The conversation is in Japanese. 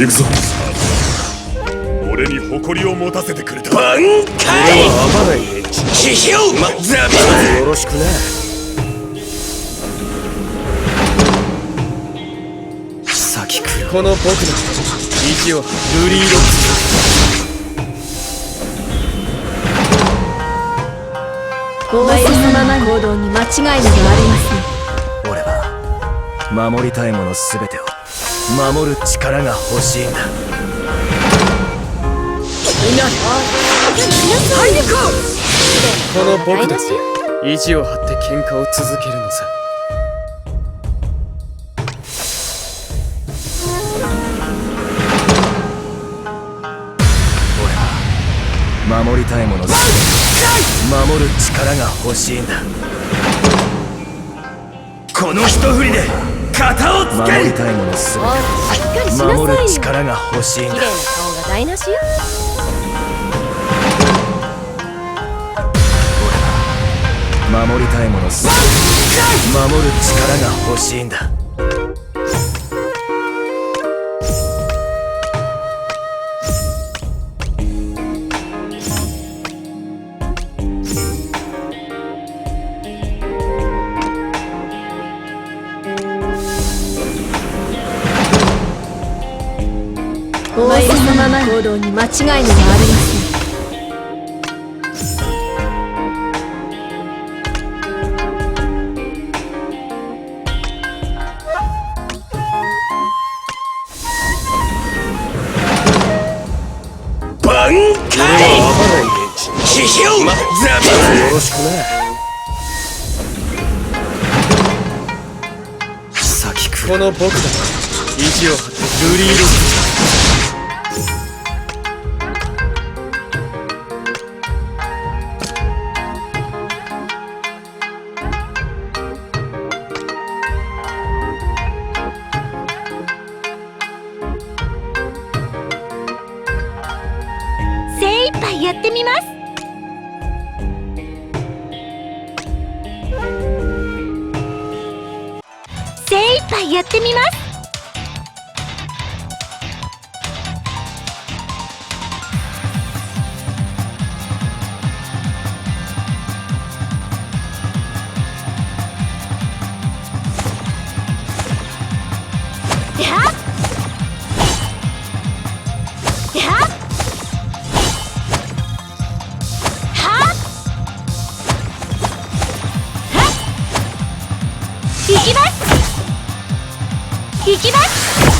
行くぞ。俺に誇りを持たせてくれた。挽回は甘ない連中批評まザビよろしくね先来るこの僕の意地をルリーロッ王様の行動に間違いなどありません俺は守りたいもの全てを。守る力が欲しいんだみんな入りここの僕だって意地を張って喧嘩を続けるのさ。俺は守りたいもの全て守る力が欲しいんだこの一振りで型をつけ守りたいもの全おいしっかりしなさいよて守る力が欲しいんだ綺麗な顔が台無しよ守りたいもの全て。守る力が欲しいんだ。王様の行動に間違いなどありません挽回批評まザビよろしくこの僕だ意地を張ってルリーロ精一やってみます。精一杯やってみます。きます。行きます。